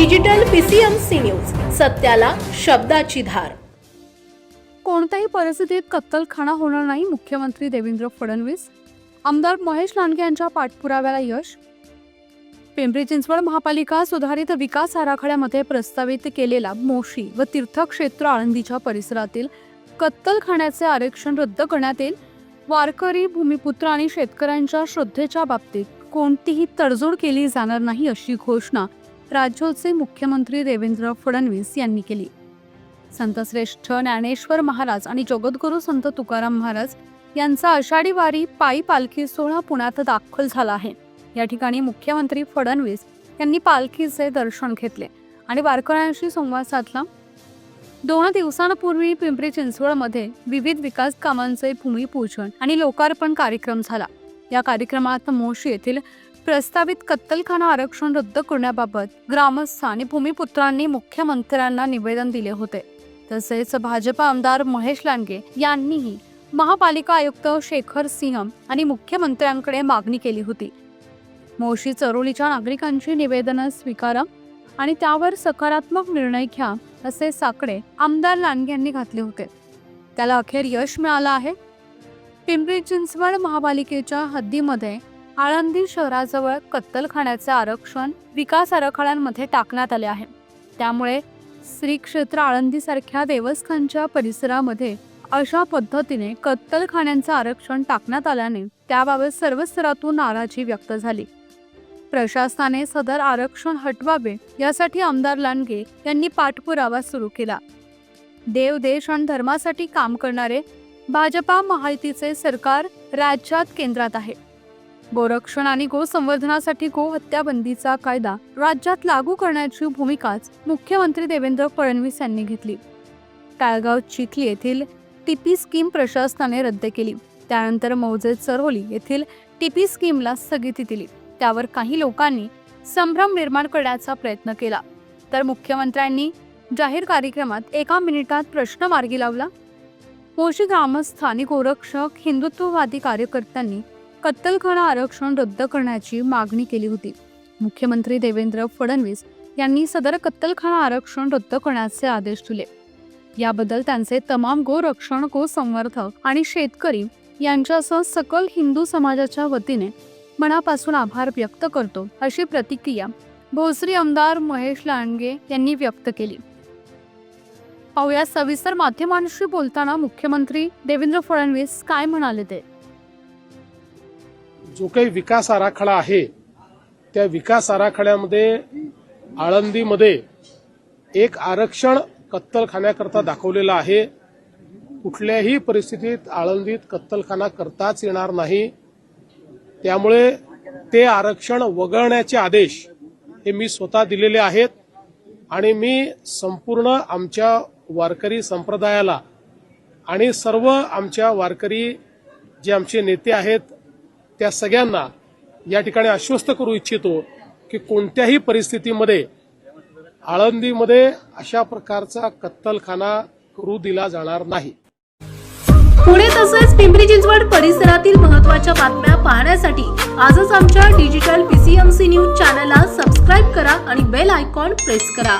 Digital PCMC news सत्याला शब्दाची धार. कोणत्याही परिस्थितीत कत्तलखाना होणार नाही मुख्यमंत्री देवेंद्र फडणवीस. आमदार महेश लांडगे यांच्या पाठपुराव्याला यश. पिंपरी चिंचवड महापालिका सुधारित विकास आराखड्यामध्ये प्रस्तावित केलेला मोशी व तीर्थक्षेत्र आळंदीच्या परिसरातील कत्तलखान्याचे आरक्षण रद्द करण्यात येईल. वारकरी भूमिपुत्र आणि शेतकऱ्यांच्या श्रद्धेच्या बाबतीत कोणतीही तडजोड केली जाणार नाही अशी घोषणा राज्याचे मुख्यमंत्री देवेंद्र फडणवीस यांनी केली. संतश्रेष्ठ ज्ञानेश्वर महाराज आणि जगद्गुरू संत तुकाराम महाराज यांचा आषाढी वारी पायी पालखी सोहळा पुण्यात दाखल झाला आहे. या ठिकाणी मुख्यमंत्री फडणवीस यांनी पालखीचे दर्शन घेतले आणि वारकऱ्यांशी संवाद साधला. दोन दिवसांपूर्वी पिंपरी चिंचवडमध्ये विविध विकास कामांचे भूमिपूजन आणि लोकार्पण कार्यक्रम झाला. या कार्यक्रमात मोशी येथील प्रस्तावित कत्तलखाना आरक्षण रद्द करण्याबाबत ग्रामस्थ आणि भूमिपुत्रांनी मुख्यमंत्र्यांना निवेदन दिले होते. तसेच भाजपा आमदार महेश लांडगे यांनीही महापालिका आयुक्त शेखर सिंह आणि मुख्यमंत्र्यांकडे मागणी केली होती. मोशी चरोलीच्या नागरिकांची निवेदनं स्वीकारा आणि त्यावर सकारात्मक निर्णय घ्या असे साकडे आमदार लांडगे यांनी घातले होते. त्याला अखेर यश मिळालं आहे. पिंपरी चिंचवड महापालिकेच्या हद्दीमध्ये आळंदी शहराजवळ कत्तलखान्याचे आरक्षण विकास आराखड्यांमध्ये टाकण्यात आले आहे. त्यामुळे श्री क्षेत्र आळंदीसारख्या देवस्थानच्या परिसरामध्ये अशा पद्धतीने कत्तलखान्यांचं आरक्षण टाकण्यात आल्याने त्याबाबत सर्व स्तरातून नाराजी व्यक्त झाली. प्रशासनाने सदर आरक्षण हटवावे यासाठी आमदार लांडगे यांनी पाठपुरावा सुरू केला. देव देश आणि धर्मासाठी काम करणारे भाजपा महायुतीचे सरकार राज्यात केंद्रात आहे. गोरक्षण आणि गोसंवर्धनासाठी गोहत्या बंदीचा कायदा राज्यात लागू करण्याची भूमिकाच मुख्यमंत्री देवेंद्र फडणवीस यांनी घेतली. टाळगाव चिखली येथील टीपी स्कीम प्रशासनाने रद्द केली. त्यानंतर मौजे चरोली येथील टीपी स्कीमला स्थगिती दिली. त्यावर काही लोकांनी संभ्रम निर्माण करण्याचा प्रयत्न केला. तर मुख्यमंत्र्यांनी जाहीर कार्यक्रमात एका मिनिटात प्रश्न मार्गी लावला. मोशी ग्रामस्थ आणि गोरक्षक हिंदुत्ववादी कार्यकर्त्यांनी कत्तलखाना आरक्षण रद्द करण्याची मागणी केली होती. मुख्यमंत्री देवेंद्र फडणवीस यांनी सदर कत्तलखाना आरक्षण रद्द करण्याचे आदेश दिले. याबद्दल त्यांचे तमाम गोरक्षण गोसंवर्धक आणि शेतकरी यांच्यासह सकल हिंदू समाजाच्या वतीने मनापासून आभार व्यक्त करतो अशी प्रतिक्रिया भोसरी आमदार महेश लांडगे यांनी व्यक्त केली. पाहुया सविस्तर माध्यमांशी बोलताना मुख्यमंत्री देवेंद्र फडणवीस काय म्हणाले ते? जो काही विकास आराखडा आहे त्या विकास आराखड्यामध्ये आळंदीमध्ये एक आरक्षण कत्तलखान्याकरता दाखवलेलं आहे. कुठल्याही परिस्थितीत आळंदीत कत्तलखाना करताच येणार नाही. त्यामुळे ते आरक्षण वगळण्याचे आदेश हे मी स्वतः दिलेले आहेत आणि मी संपूर्ण आमच्या वारकरी संप्रदायाला आणि सर्व आमच्या वारकरी जे आमचे नेते आहेत त्या सगळ्यांना या ठिकाणी आश्वस्त करू इच्छितो की कोणत्याही परिस्थितीमध्ये आळंदीमध्ये अशा प्रकारचा कत्तलखाना करू दिला जाणार नाही. पुणे तसेच पिंपरी चिंचवड परिसरातील महत्त्वाच्या बातम्या पाहण्यासाठी आजच आमच्या डिजिटल पीसीएमसी न्यूज चॅनलला सबस्क्राईब करा आणि बेल आयकॉन प्रेस करा.